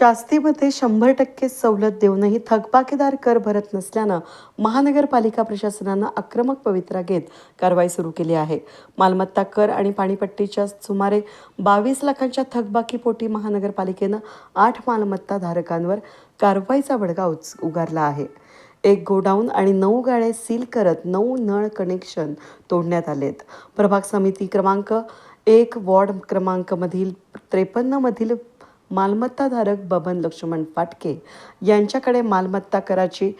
शास्तीमध्ये शंभर टक्के सवलत देऊनही थकबाकीदार कर भरत नसल्यानं महानगरपालिका प्रशासनानं आक्रमक पवित्रा घेत कारवाई सुरू केली आहे. मालमत्ता कर आणि पाणीपट्टीच्या सुमारे बावीस लाखांच्या थकबाकीपोटी महानगरपालिकेनं आठ मालमत्ता धारकांवर कारवाईचा बडगा उच उगारला आहे. एक गोडाऊन आणि नऊ गाळे सील करत नऊ नळ कनेक्शन तोडण्यात आलेत. प्रभाग समिती क्रमांक एक वॉर्ड क्रमांकमधील त्रेपन्नमधील मालमत्ताधारक बबन लक्ष्मण फाटके यांच्याकडे मालमत्ता कराची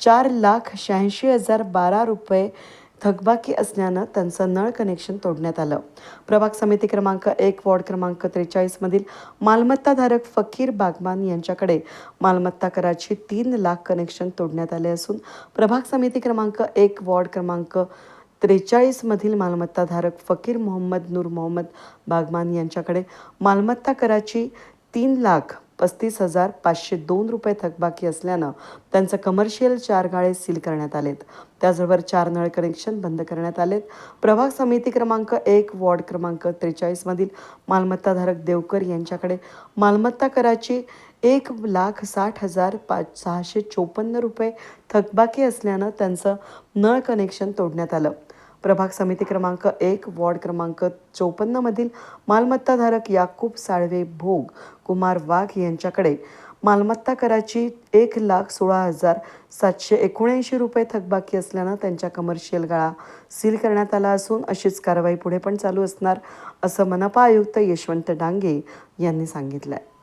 चार लाख शहाऐंशी हजार बारा रुपये थकबाकी असल्यानं त्यांचं नळ कनेक्शन तोडण्यात आलं. प्रभाग समिती क्रमांक एक वॉर्ड क्रमांक त्रेचाळीसमधील मालमत्ताधारक फकीर बागमान यांच्याकडे मालमत्ता कराची तीन लाख कनेक्शन तोडण्यात आले असून प्रभाग समिती क्रमांक एक वॉर्ड क्रमांक त्रेचाळीसमधील मालमत्ताधारक फकीर मोहम्मद नूर मोहम्मद बागमान यांच्याकडे मालमत्ता कराची तीन लाख पस्तीस हजार पाचशे दोन रुपये थकबाकी असल्यानं त्यांचं कमर्शियल चार गाळे सील करण्यात आलेत. त्याचबरोबर चार नळ कनेक्शन बंद करण्यात आलेत. प्रभाग समिती क्रमांक एक वॉर्ड क्रमांक त्रेचाळीसमधील मालमत्ताधारक देवकर यांच्याकडे मालमत्ता कराची एक लाख साठ हजार पाच सहाशे चोपन्न रुपये थकबाकी असल्यानं त्यांचं नळ कनेक्शन तोडण्यात आलं. प्रभाग समिती क्रमांक एक वॉर्ड क्रमांक चौपन्नमधील मालमत्ताधारक याकूब साळवे भोग कुमार वाघ यांच्याकडे मालमत्ता कराची एक लाख सोळा हजार सातशे एकोणऐंशी रुपये थकबाकी असल्यानं त्यांच्या कमर्शियल गाळा सील करण्यात आला असून अशीच कारवाई पुढे पण चालू असणार असं मनपा आयुक्त यशवंत डांगे यांनी सांगितलं आहे